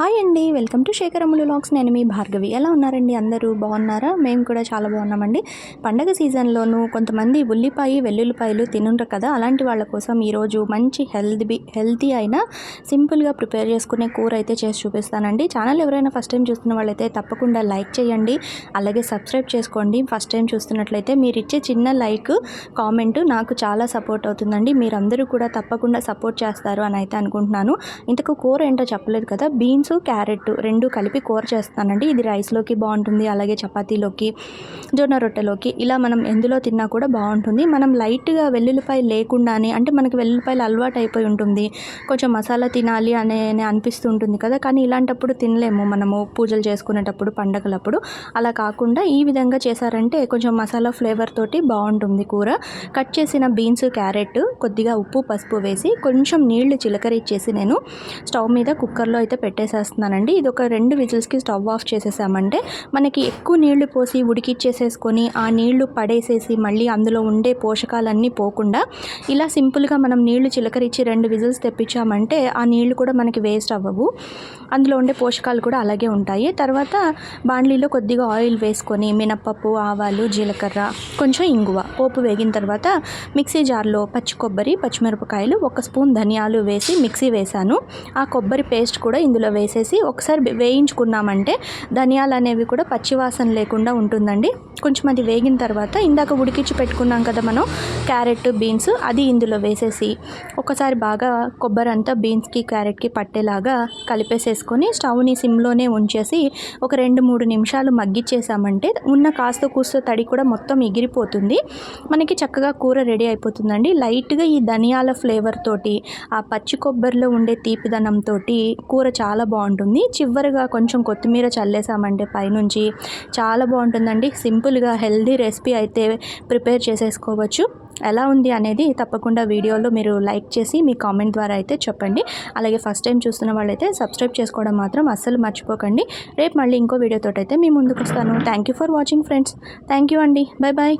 Hi అండి welcome to శేఖరములు lakhs నేను మీ భార్గవి. ఎలా ఉన్నారండి అందరూ? బాగున్నారా? మేము కూడా చాలా బాగున్నామండి. పండగ సీజన్లోనూ కొంతమంది ఉల్లిపాయ వెల్లుల్లిపాయలు తినుండ్రు కదా అలాంటి వాళ్ళ కోసం ఈరోజు మంచి హెల్దీ హెల్తీ అయిన సింపుల్గా ప్రిపేర్ చేసుకునే కూర అయితే చేసి చూపిస్తానండి. ఛానల్ ఎవరైనా ఫస్ట్ టైం చూస్తున్న వాళ్ళైతే తప్పకుండా లైక్ చేయండి. అలాగే సబ్స్క్రైబ్ చేసుకోండి. ఫస్ట్ టైం చూస్తున్నట్లయితే మీరు ఇచ్చే చిన్న లైక్ కామెంట్ నాకు చాలా సపోర్ట్ అవుతుందండి. మీరందరూ కూడా తప్పకుండా సపోర్ట్ చేస్తారు అని అయితే అనుకుంటున్నాను. ఇంతకు కూర ఏంటో చెప్పలేదు కదా బీన్స్ క్యారెట్ రెండు కలిపి కూర చేస్తానండి. ఇది రైస్లోకి బాగుంటుంది. అలాగే చపాతీలోకి జొన్న రొట్టెలోకి ఇలా మనం ఎందులో తిన్నా కూడా బాగుంటుంది. మనం లైట్గా వెల్లుల్లిపాయ లేకుండానే అంటే మనకి వెల్లుల్లిపాయలు అలవాటు అయిపోయి ఉంటుంది. కొంచెం మసాలా తినాలి అనే అనిపిస్తూ ఉంటుంది కదా. కానీ ఇలాంటప్పుడు తినలేము మనము పూజలు చేసుకునేటప్పుడు పండగలప్పుడు. అలా కాకుండా ఈ విధంగా చేశారంటే కొంచెం మసాలా ఫ్లేవర్ తోటి బాగుంటుంది కూర. కట్ చేసిన బీన్స్ క్యారెట్ కొద్దిగా ఉప్పు పసుపు వేసి కొంచెం నీళ్ళు చిలకరిచ్చేసి నేను స్టవ్ మీద కుక్కర్లో అయితే పెట్టేసేస్తున్నానండి ఇది ఒక రెండు విజిల్స్కి స్టవ్ ఆఫ్ చేసేసామంటే మనకి ఎక్కువ నీళ్ళు పోసి ఉడికిచ్చేసేసుకొని ఆ నీళ్ళు పడేసేసి మళ్ళీ అందులో ఉండే పోషకాలన్నీ పోకుండా ఇలా సింపుల్గా మనం నీళ్ళు చిలకరిచ్చి రెండు విజిల్స్ తెప్పించామంటే ఆ నీళ్ళు కూడా మనకి వేస్ట్ అవ్వవు. అందులో ఉండే పోషకాలు కూడా అలాగే ఉంటాయి. తర్వాత బాండ్లీలో కొద్దిగా ఆయిల్ వేసుకొని మినప్పప్పు ఆవాలు జీలకర్ర కొంచెం ఇంగువ పోపు వేగిన తర్వాత మిక్సీ జార్లో పచ్చి కొబ్బరి పచ్చిమిరపకాయలు ఒక స్పూన్ ధనియాలు వేసి మిక్సీ వేశాను. ఆ కొబ్బరి పేస్ట్ కూడా ఇందులో వేసేసి ఒకసారి వేయించుకున్నామంటే ధనియాలు అనేవి కూడా పచ్చివాసన లేకుండా ఉంటుందండి. కొంచెం అది వేగిన తర్వాత ఇందాక ఉడికించి పెట్టుకున్నాం కదా మనం క్యారెట్ బీన్స్ అది ఇందులో వేసేసి ఒకసారి బాగా కొబ్బరి అంతా బీన్స్కి క్యారెట్కి పట్టేలాగా కలిపేసేసుకొని స్టవ్ని సిమ్లోనే ఉంచేసి ఒక రెండు మూడు నిమిషాలు మగ్గిచ్చేసామంటే ఉన్న కాస్త కూస్త తడి కూడా మొత్తం ఎగిరిపోతుంది. మనకి చక్కగా కూర రెడీ అయిపోతుందండి. లైట్గా ఈ ధనియాల ఫ్లేవర్ తోటి ఆ పచ్చి కొబ్బరిలో ఉండే తీపిదనంతో కూర చాలా బాగుంటుంది. చివరిగా కొంచెం కొత్తిమీర చల్లేసామంటే పైనుంచి చాలా బాగుంటుందండి. సింపుల్గా హెల్దీ రెసిపీ అయితే ప్రిపేర్ చేసేసుకోవచ్చు. ఎలా ఉంది అనేది తప్పకుండా వీడియోలో మీరు లైక్ చేసి మీ కామెంట్ ద్వారా అయితే చెప్పండి. అలాగే ఫస్ట్ టైం చూస్తున్న వాళ్ళైతే సబ్స్క్రైబ్ చేసుకోవడం మాత్రం అస్సలు మర్చిపోకండి. రేపు మళ్ళీ ఇంకో వీడియోతో అయితే మీ ముందుకు వస్తాను thank you for watching friends. Thank you అండి. Bye bye